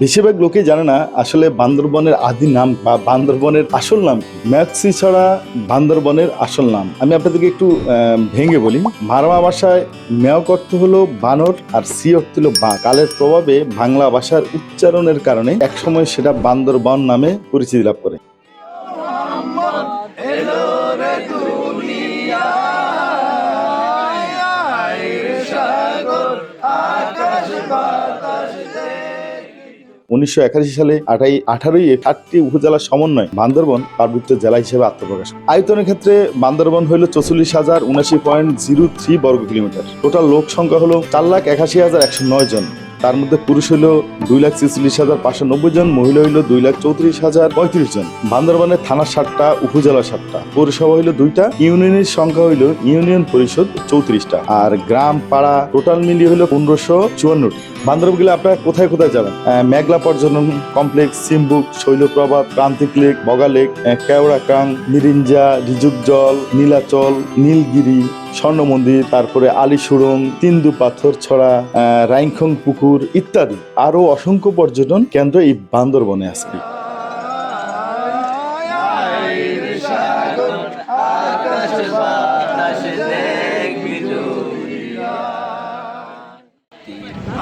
বেশিরভাগ লোকে জানে না আসলে বান্দরবনের আদি নাম বা বান্দরবনের আসল নাম। ম্যাক্সি ছড়া বান্দরবনের আসল নাম। আমি আপনাদেরকে একটু ভেঙে বলি। মারমা ভাষায় ম্যাওক অর্থ হলো বানর আর সি অর্থ হলো বা কালের প্রভাবে বাংলা ভাষার উচ্চারণের কারণে একসময় সেটা বান্দরবন নামে পরিচিতি লাভ করে। উনিশশো একাশি সালে আঠাই আঠারোই ষাটটি উপজেলার সমন্বয় বান্দরবন পার্বত্য জেলা হিসেবে আত্মপ্রকাশ আয়তনের ক্ষেত্রে বান্দরবন হলো চৌচল্লিশ হাজার উনাশি পয়েন্ট জিরো থ্রি বর্গ কিলোমিটার। টোটাল লোক সংখ্যা হলো চার লাখ একাশি হাজার একশো নয় জন। তার মধ্যে পুরুষ হইল দুই লাখ ছেচল্লিশ হাজার পাঁচশো নব্বই জন, মহিলা হইল দুই লাখ চৌত্রিশ হাজার পঁয়ত্রিশ জন। বান্দরবানের থানা সাতটা, উপজেলা সাতটা, পৌরসভা হইল দুইটা, ইউনিয়নের সংখ্যা হইল ইউনিয়ন পরিষদ চৌত্রিশটা। আর গ্রাম, পাড়া, টোটাল মিলিয়ে হইল পনেরোশো চুয়ান্নটি। বান্দরবন গেলে আপনারা কোথায় কোথায় যাবেন? মেঘলা পর্যটন complex, Chimbuk, Shoilopropat, Prantik lake, Boga lake কেওড়াকাং Mirinja Rijuk জল, নীলাচল, নীলগিরি স্বর্ণ মন্দির তারপরে আলী সুড়ং তিন্দু পাথর ছড়া রাইংখং পুকুর ইত্যাদি। আরও অসংখ্য পর্যটন কেন্দ্র এই বান্দরবনে আছে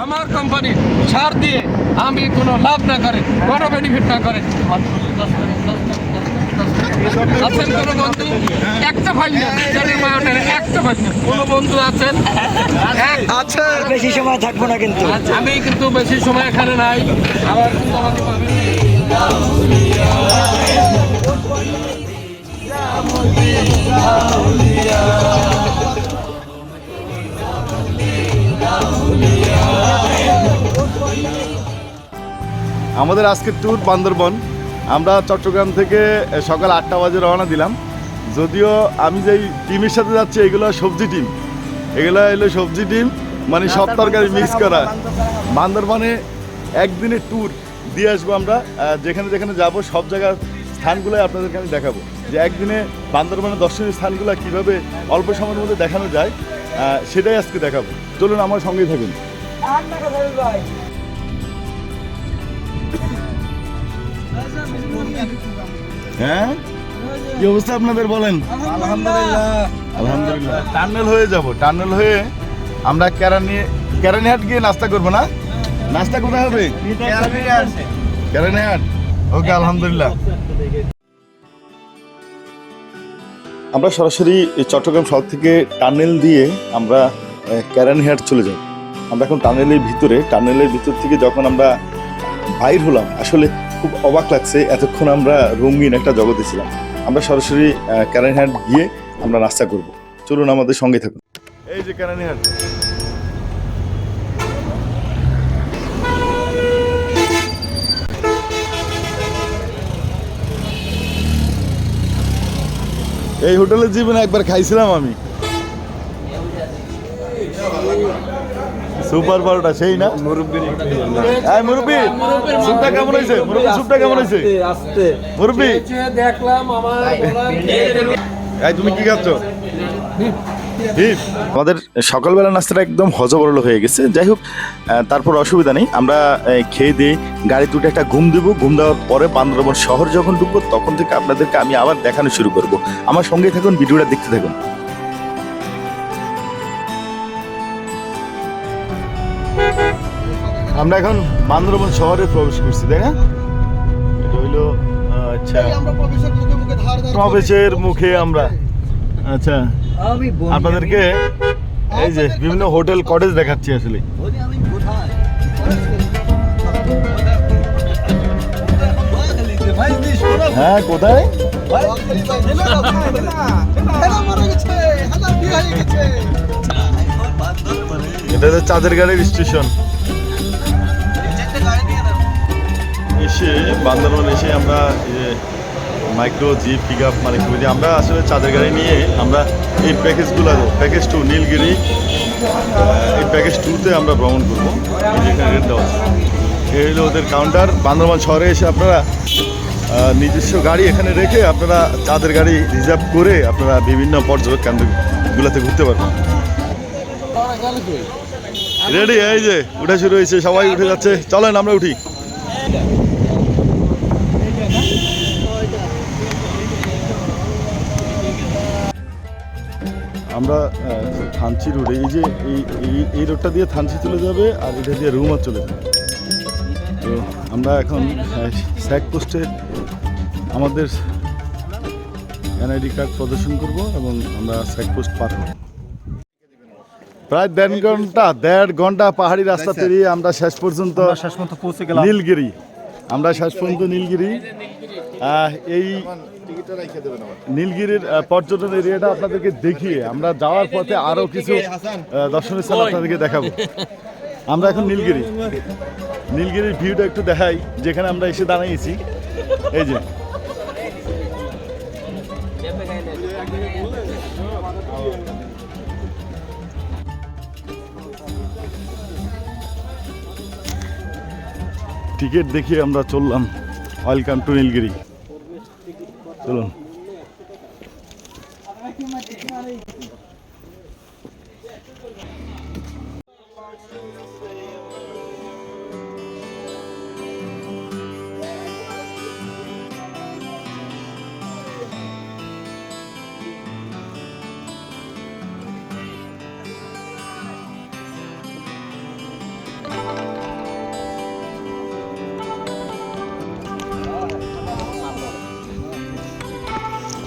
আমার কোম্পানি ছাড় দিয়ে আমি কোনো লাভ না করে কোনো বেনিফিট না করে। আছেন কোনো বন্ধু? একটা ফাইল না জানি একটা ফাইল কোনো বন্ধু আছেন? আছে বেশি সময় থাকব না কিন্তু। আমি কিন্তু বেশি সময় এখানে নাই। আবার কিন্তু আমাকে পাবেন। আমাদের আজকের ট্যুর বান্দরবন। আমরা চট্টগ্রাম থেকে সকাল আটটা বাজে রওনা দিলাম। যদিও আমি যেই টিমের সাথে যাচ্ছি এগুলো সবজি টিম এগুলো এলো সবজি টিম মানে সব তরকারি মিক্স করা। বান্দরবনে একদিনের ট্যুর দিয়ে আসব আমরা। যেখানে যেখানে যাব সব জায়গার স্থানগুলো আপনাদেরকে আমি দেখাবো। যে একদিনে বান্দরবনের দর্শনীয় স্থানগুলো কীভাবে অল্প সময়ের মধ্যে দেখানো যায় সেটাই আজকে দেখাবো। চলুন আমার সঙ্গেই থাকুন। হ্যাঁ? কি অবস্থা আপনাদের বলেন? আলহামদুলিল্লাহ। আলহামদুলিল্লাহ টানেল হয়ে যাব টানেল হয়ে আমরা কেরানি কেরানিহাট গিয়ে নাস্তা করব না? নাস্তা কোথায় হবে? কেরানিহাট। ওকে আলহামদুলিল্লাহ। আমরা সরাসরি চট্টগ্রাম শহর থেকে টানেল দিয়ে আমরা ক্যারানহাট চলে যাই আমরা এখন টানেলের ভিতরে টানেলের ভিতর থেকে যখন আমরা বাইর হলাম, আসলে খুব অবাক লাগছে এতক্ষণ আমরা রঙিন একটা জগতে ছিলাম। আমরা সরাসরি ক্যারানহাট গিয়ে আমরা নাস্তা করব। চলুন আমাদের সঙ্গে থাকুন। এই যে কেরানিহাট এই হোটেলের জীবনে একবার খাইছিলাম আমি। সুপার বারোটা সেই না? এই মুরব্বি সুপটা কেমন হয়েছে? মুরব্বি সুপটা কেমন হয়েছে? মুরব্বি। দেখলাম আমার এই তুমি কি খাচ্ছ? আমাদের সকালবেলা নাস্তাটা একদম হজবরল হয়ে গেছে। যাই হোক তারপর অসুবিধা নেই। আমরা খেয়ে দিয়ে গাড়ি দুটো একটা ঘুম দেবো। ঘুম দেওয়ার পরে বান্দরবন শহর যখন ঢুকবো তখন থেকে আপনাদেরকে আমি আবার দেখানো শুরু করব। আমার সঙ্গে থাকুন ভিডিওটা দেখতে থাকুন। আমরা এখন বান্দরবন শহরে প্রবেশ করছি তাই না? এটা হইল আচ্ছা। প্রবেশের মুখে আমরা আচ্ছা। আপনাদেরকে এই যে বিভিন্ন হোটেল কটেজ দেখাচ্ছি আসলে। হ্যাঁ কোথায়? এটা হচ্ছে চাঁদের গাড়ির স্টেশন। এসে বান্দরবান এসে আমরা মাইক্রো জিপ পিক আপ মানে বলি, আমরা আসলে চাঁদের গাড়ি নিয়ে আমরা এই প্যাকেজগুলো প্যাকেজ টু নীলগিরি এই প্যাকেজ টুতে আমরা ভ্রমণ করব। এই যে এখানে রেট দেওয়া আছে। এই হলো ওদের কাউন্টার বান্দরবান শহরে এসে আপনারা নিজস্ব গাড়ি এখানে রেখে আপনারা চাঁদের গাড়ি রিজার্ভ করে আপনারা বিভিন্ন পর্যটক কেন্দ্রগুলোতে ঘুরতে পারবেন। রেডি এই যে উঠে শুরু হয়েছে। সবাই উঠে যাচ্ছে। চলেন আমরা উঠি। আমরা থানচি রোডে এই যে এই এই- রোডটা দিয়ে থানচি চলে যাবে আর এটা দিয়ে রুমা চলে যাবে। তো আমরা এখন স্যাক পোস্টে আমাদের এনআইডি কার্ড প্রদর্শন করব এবং আমরা স্যাক পোস্ট পার হব। প্রায় দেড় ঘণ্টা দেড় ঘণ্টা পাহাড়ি রাস্তা পেরিয়ে আমরা শেষ পর্যন্ত শেষ মতো পৌঁছে গেলাম। নীলগিরি আমরা শেষ পর্যন্ত নীলগিরি। এই নীলগিরির পর্যটন এরিয়াটা আপনাদেরকে দেখিয়ে আমরা যাওয়ার পথে আরও কিছু দর্শনীয় স্থান আপনাদেরকে দেখাবো। আমরা এখন নীলগিরি। নীলগিরির ভিউটা একটু দেখাই যেখানে আমরা এসে দাঁড়িয়েছি এই যে। টিকিট দেখিয়ে আমরা চললাম। Welcome to Nilgiri. চলুন।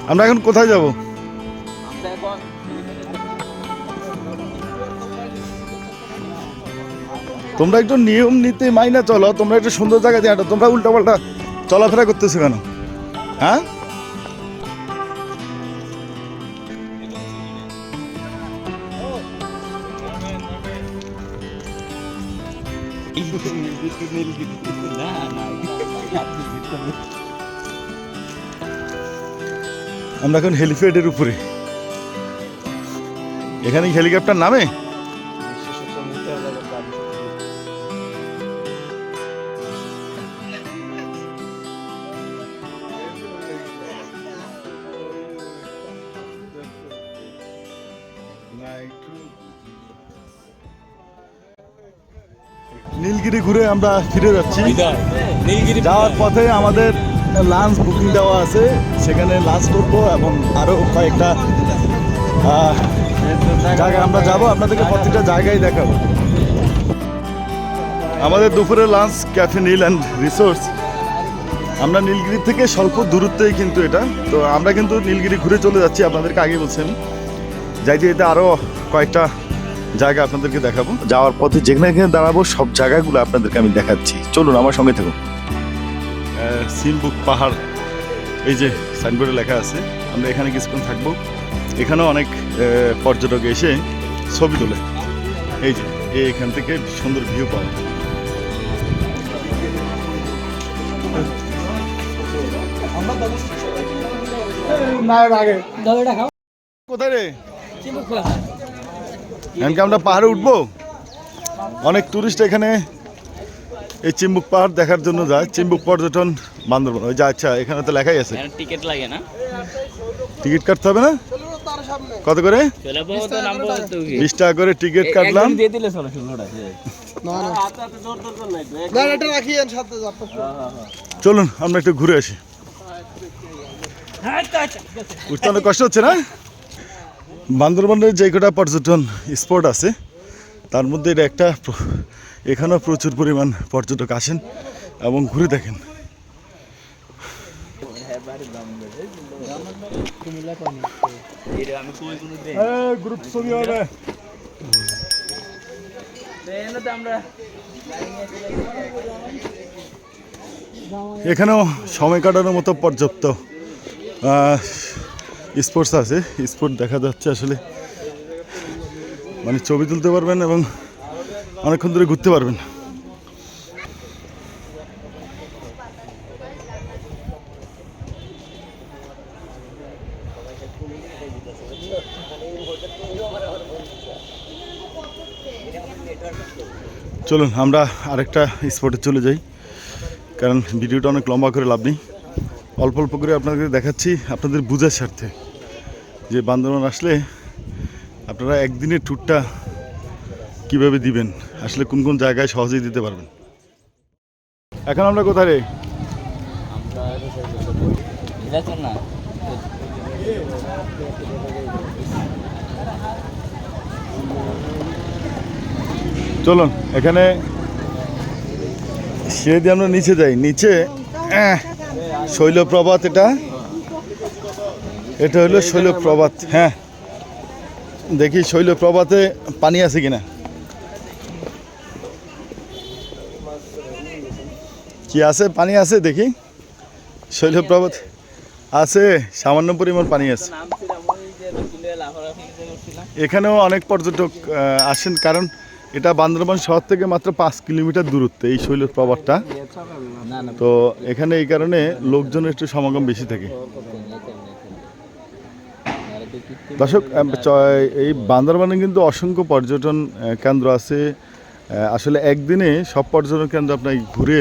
আমরা এখন কোথায় যাব তোমরা একটু নিয়ম নীতি মাইনা চলো তোমরা একটু সুন্দর জায়গা দিয়ে হাঁটো তোমরা উল্টা পাল্টা চলাফেরা করতেছো কেন হ্যাঁ আমরা এখন হেলিপ্যাডের উপরে। এখানে হেলিকপ্টার নামে? নীলগিরি ঘুরে আমরা ফিরে যাচ্ছি। যাওয়ার পথে আমাদের লাঞ্চ বুকিং দেওয়া আছে সেখানে লাঞ্চ করব এবং আরও কয়েকটা আহ, জায়গায় আমরা যাব আপনাদেরকে প্রত্যেকটা জায়গায় দেখাবো। আমাদের দুপুরে lunch cafe Neel and resorts আমরা নীলগিরি থেকে স্বল্প দূরত্বেই কিন্তু এটা। তো আমরা কিন্তু নীলগিরি ঘুরে চলে যাচ্ছি আপনাদেরকে আগে বলছেন। যাইতে যেতে আরও কয়েকটা জায়গা আপনাদেরকে দেখাবো। যাওয়ার পথে যেখানে যেখানে দাঁড়াবো সব জায়গাগুলো আপনাদেরকে আমি দেখাচ্ছি। চলুন আমার সঙ্গে থাকুন। সিনবুক পাহাড় এই যে সাইনবোর্ডে লেখা আছে আমরা এখানে কিছুক্ষণ থাকব। এখানেও অনেক পর্যটক এসে ছবি তোলে। এই যে এই এখান থেকে সুন্দর ভিউ পাওয়া। যায়। কোথায় রে? আমরা পাহাড়ে উঠবো? অনেক টুরিস্ট এখানে এই চিম্বুক পাহাড় দেখার জন্য যায় চিম্বুক পর্যটন বান্দরবন। ওই যে আচ্ছা এখানে তো লেখাই আছে। টিকিট লাগে না। টিকিট কাটতে হবে না? কত করে? বিশ টাকা করে টিকিট কাটলাম। দিয়ে দিলে চলো ষোলোটা চলুন আমরা একটু ঘুরে আসি। উঠতে অনেক কষ্ট হচ্ছে না? বান্দরবনের যে কটা পর্যটন স্পট আছে তার মধ্যে এটা একটা এখানেও প্রচুর পরিমাণ পর্যটক আসেন এবং ঘুরে দেখেন। এখানেও সময় কাটানোর মতো পর্যাপ্ত স্পোর্টস আছে। স্পোর্ট দেখা যাচ্ছে আসলে। মানে ছবি তুলতে পারবেন এবং অনেকক্ষণ ধরে ঘুরতে পারবেন চলুন, আমরা আরেকটা স্পটে চলে যাই। কারণ ভিডিওটা অনেক লম্বা করে লাভ নেই। অল্প অল্প করে আপনাদের দেখাচ্ছি আপনাদের বুঝার স্বার্থে। যে বান্দরবান আসলে আপনারা একদিনের ট্যুরটা কীভাবে দিবেন? আসলে কোন কোন জায়গায় সহজেই দিতে পারবেন? এখন আমরা কোথায় রে? চলুন এখানে সে দিয়ে আমরা নিচে যাই। নিচে আহ, শৈলপ্রপাত এটা। এটা হলো শৈলপ্রপাত হ্যাঁ। দেখি শৈলপ্রপাতে পানি আছে কিনা। কি আছে? পানি আছে, দেখি। শৈলপ্রপাত আছে, সামান্য পরিমাণ পানি আছে। এখানেও অনেক পর্যটক আসেন কারণ এটা বান্দরবান শহর থেকে মাত্র পাঁচ কিলোমিটার দূরত্বে এই শৈল প্রবাদটা না না তো এখানে এই কারণে লোকজন একটু সমাগম বেশি থাকে। দর্শক এই বান্দরবানে কিন্তু অসংখ্য পর্যটন কেন্দ্র আছে। আসলে একদিনে সব পর্যটন কেন্দ্র আপনি ঘুরে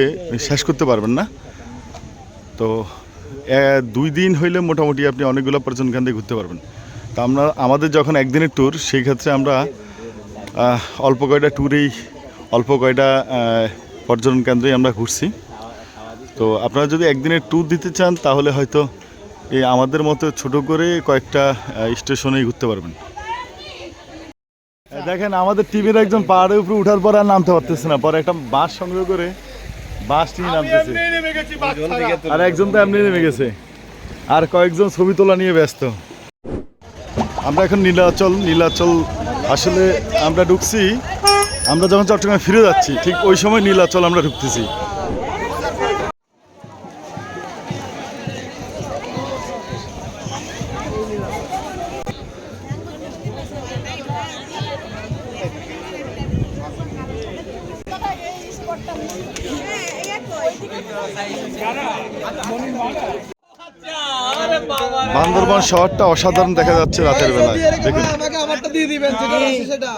শেষ করতে পারবেন না। তো দুই দিন হইলে মোটামুটি আপনি অনেকগুলো পর্যটন কেন্দ্রে ঘুরতে পারবেন। তো আমরা, আমাদের যখন একদিনের ট্যুর সেই ক্ষেত্রে আমরা অল্প কয়টা ট্যুরেই অল্প কয়টা পর্যটন কেন্দ্রেই আমরা ঘুরছি। তো, আপনারা যদি একদিনের ট্যুর দিতে চান, তাহলে হয়তো এই আমাদের মতো ছোট করে কয়েকটা স্টেশনেই ঘুরতে পারবেন। দেখেন আমাদের টিভির একজন পাহাড়ের উপরে উঠার পর আর নামতে পারতেছে না। পরে একটা বাস সংগ্রহ করে বাস নিয়ে নামতেছে আর একজন তো এমনি নেমে গেছে। আর কয়েকজন ছবি তোলা নিয়ে ব্যস্ত। আমরা এখন নীলাচল নীলাচল আসলে আমরা ঢুকছি আমরা যখন চট্টগ্রামে ফিরে যাচ্ছি ঠিক ওই সময় নীলাচল আমরা ঢুকতেছি। বান্দরবান শহরটা অসাধারণ দেখা যাচ্ছে রাতের বেলায়। দেখুন। আমাকে আমারটা দিয়ে দিবেন সেটা।